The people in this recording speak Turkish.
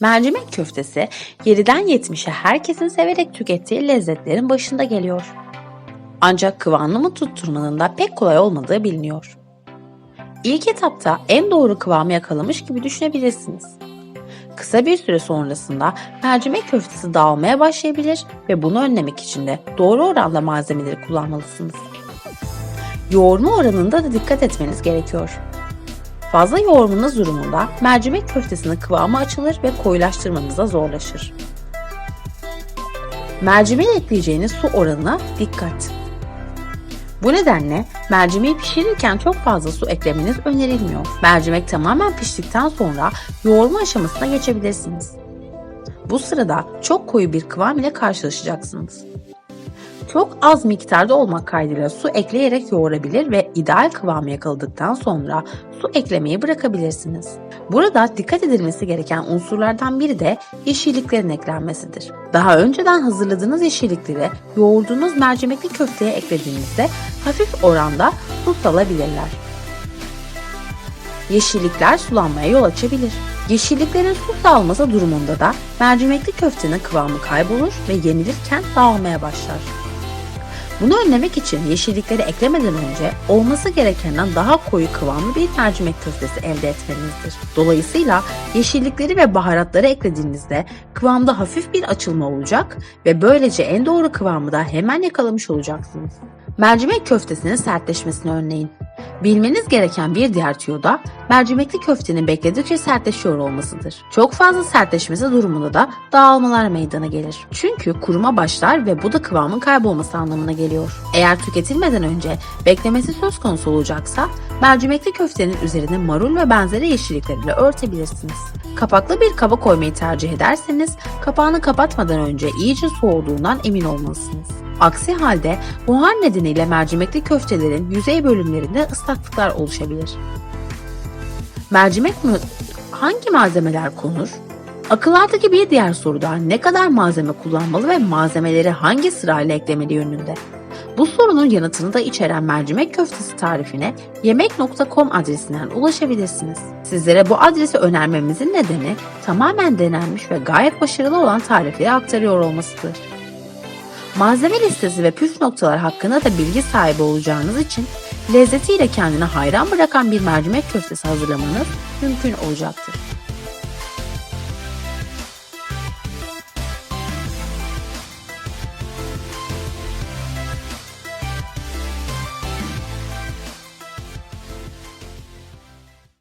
Mercimek köftesi 7'den 70'e herkesin severek tükettiği lezzetlerin başında geliyor. Ancak kıvamını tutturmanın da pek kolay olmadığı biliniyor. İlk etapta en doğru kıvamı yakalamış gibi düşünebilirsiniz. Kısa bir süre sonrasında mercimek köftesi dağılmaya başlayabilir ve bunu önlemek için de doğru oranda malzemeleri kullanmalısınız. Yoğurma oranında da dikkat etmeniz gerekiyor. Fazla yoğurmanız durumunda mercimek köftesinin kıvamı açılır ve koyulaştırmanız da zorlaşır. Mercimeğe ekleyeceğiniz su oranına dikkat. Bu nedenle mercimeği pişirirken çok fazla su eklemeniz önerilmiyor. Mercimek tamamen piştikten sonra yoğurma aşamasına geçebilirsiniz. Bu sırada çok koyu bir kıvam ile karşılaşacaksınız. Çok az miktarda olmak kaydıyla su ekleyerek yoğurabilir ve ideal kıvamı yakaladıktan sonra su eklemeyi bırakabilirsiniz. Burada dikkat edilmesi gereken unsurlardan biri de yeşilliklerin eklenmesidir. Daha önceden hazırladığınız yeşillikleri yoğurduğunuz mercimekli köfteye eklediğinizde hafif oranda su salabilirler. Yeşillikler sulanmaya yol açabilir. Yeşilliklerin su salması durumunda da mercimekli köftenin kıvamı kaybolur ve yenilirken dağılmaya başlar. Bunu önlemek için yeşillikleri eklemeden önce olması gerekenden daha koyu kıvamlı bir mercimek köftesi elde etmenizdir. Dolayısıyla yeşillikleri ve baharatları eklediğinizde kıvamda hafif bir açılma olacak ve böylece en doğru kıvamı da hemen yakalamış olacaksınız. Mercimek köftesinin sertleşmesini önleyin. Bilmeniz gereken bir diğer tüyo da mercimekli köftenin bekledikçe sertleşiyor olmasıdır. Çok fazla sertleşmesi durumunda da dağılmalar meydana gelir. Çünkü kuruma başlar ve bu da kıvamın kaybolması anlamına geliyor. Eğer tüketilmeden önce beklemesi söz konusu olacaksa mercimekli köftenin üzerine marul ve benzeri yeşilliklerle örtebilirsiniz. Kapaklı bir kaba koymayı tercih ederseniz kapağını kapatmadan önce iyice soğuduğundan emin olmalısınız. Aksi halde buhar nedeniyle mercimekli köftelerin yüzey bölümlerinde ıslaklıklar oluşabilir. Mercimek mi hangi malzemeler konur? Akıllardaki bir diğer soru da ne kadar malzeme kullanmalı ve malzemeleri hangi sırayla eklemeli yönünde. Bu sorunun yanıtını da içeren mercimek köftesi tarifine yemek.com adresinden ulaşabilirsiniz. Sizlere bu adresi önermemizin nedeni tamamen denenmiş ve gayet başarılı olan tarifleri aktarıyor olmasıdır. Malzeme listesi ve püf noktalar hakkında da bilgi sahibi olacağınız için lezzetiyle kendine hayran bırakan bir mercimek köftesi hazırlamanız mümkün olacaktır.